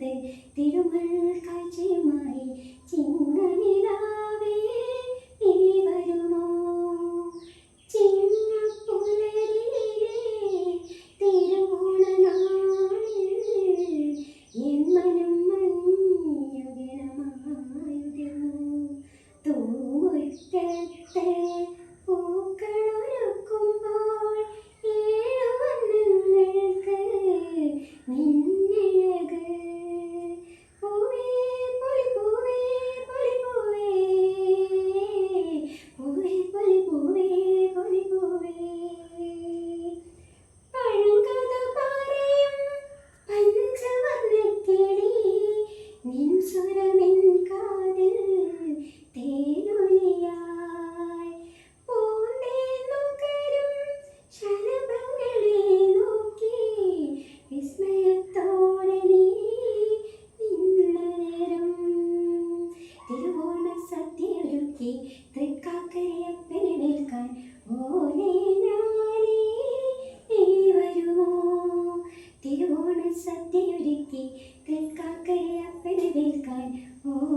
കാലത്ത് തിരുമൽ കാഴ്ചയുമായി നീ വരുമോ? ചിങ്ങ പുലരിയിലെ തിരുവോണനാളിൽ എമ്മനും മഞ്ഞുകിരമായുതമോ തൂവത്തെ sky. Oh.